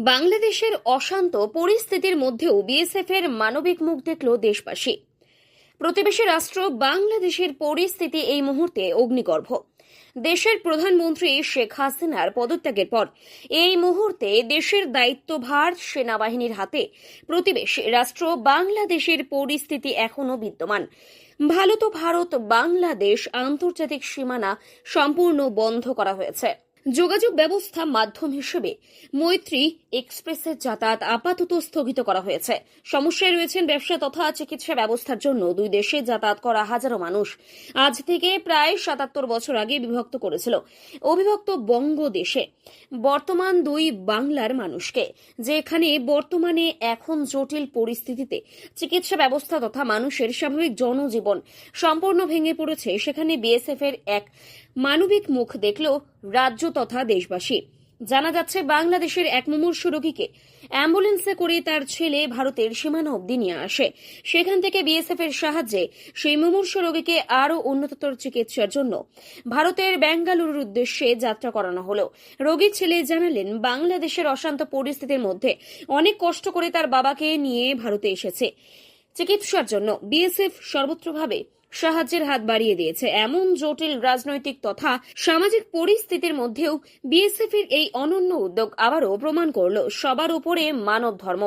বাংলাদেশের অশান্ত পরিস্থিতির মধ্যেও বিএসএফ এর মানবিক মুখ দেখল দেশবাসী। প্রতিবেশী রাষ্ট্র বাংলাদেশের পরিস্থিতি এই মুহূর্তে অগ্নিগর্ভ। দেশের প্রধানমন্ত্রী শেখ হাসিনার পদত্যাগের পর এই মুহূর্তে দেশের দায়িত্বভার সেনাবাহিনীর হাতে। প্রতিবেশী রাষ্ট্র বাংলাদেশের পরিস্থিতি এখনও বিদ্যমান। ভালো তো ভারত বাংলাদেশ আন্তর্জাতিক সীমানা সম্পূর্ণ বন্ধ করা হয়েছে। যোগাযোগ ব্যবস্থা মাধ্যম হিসেবে মৈত্রী এক্সপ্রেসের যাতায়াত আপাতত স্থগিত করা হয়েছে। সমস্যায় রয়েছেন ব্যবসা তথা চিকিৎসা ব্যবস্থার জন্য দুই দেশে যাতায়াত করা হাজারো মানুষ আজ থেকে প্রায় সাতাত্তর বছর আগে বিভক্ত করেছিল। অবিভক্ত বঙ্গদেশে বর্তমান দুই বাংলার মানুষকে, যেখানে বর্তমানে এখন জটিল পরিস্থিতিতে চিকিৎসা ব্যবস্থা তথা মানুষের স্বাভাবিক জনজীবন সম্পূর্ণ ভেঙে পড়েছে, সেখানে বিএসএফ এর এক মানবিক মুখ দেখল রাজ্য তথা দেশবাসী। জানা যাচ্ছে, বাংলাদেশের এক মুমূর্ষু রোগীকে অ্যাম্বুলেন্সে করে তার ছেলে ভারতের সীমানা অবধি নিয়ে আসে। সেখান থেকে বিএসএফ এর সাহায্যে সেই মুমূর্ষু রোগীকে আরও উন্নততর চিকিৎসার জন্য ভারতের বেঙ্গালুরুর উদ্দেশ্যে যাত্রা করানো হলো। রোগীর ছেলে জানালেন, বাংলাদেশের অশান্ত পরিস্থিতির মধ্যে অনেক কষ্ট করে তার বাবাকে নিয়ে ভারতে এসেছে। চিকিৎসার জন্য বিএসএফ সর্বত্রভাবে সাহায্যের হাত বাড়িয়ে দিয়েছে। এমন জটিল রাজনৈতিক তথা সামাজিক পরিস্থিতির মধ্যেও বিএসএফ এর এই অনন্য উদ্যোগ আবারও প্রমাণ করল সবার উপরে মানব ধর্ম।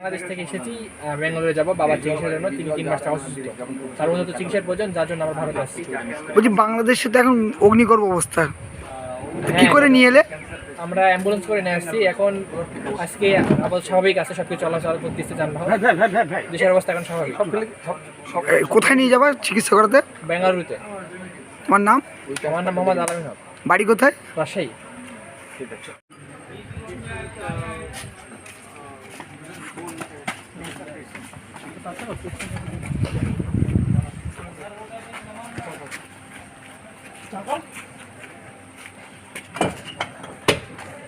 বাংলাদেশ থেকে এসেছি ব্যাঙ্গালোরে যাব বাবার চিকিৎসার জন্য তিনি তিন মাস অসুস্থ। তার উন্নত চিকিৎসার প্রয়োজন যার জন্য আমরা ভারতে আসছি। বলছি বাংলাদেশে তো এখন অগ্নিগর্ভ অবস্থা। কি। করে নিয়ে এলে? আমরা অ্যাম্বুলেন্স করে নিয়ে আসছি। এখন আজকে আবার স্বাভাবিক আছে সবকিছু চলাচল করতেছে যানবাহন। দেশের অবস্থা এখন স্বাভাবিক। কোথায় নিয়ে যাবা চিকিৎসা করাতে? বেঙ্গালুরুতে। তোমার নাম? আমার নাম মোহাম্মদ আলমিন হক। বাড়ি কোথায়? রাজশাহী। আমি একটা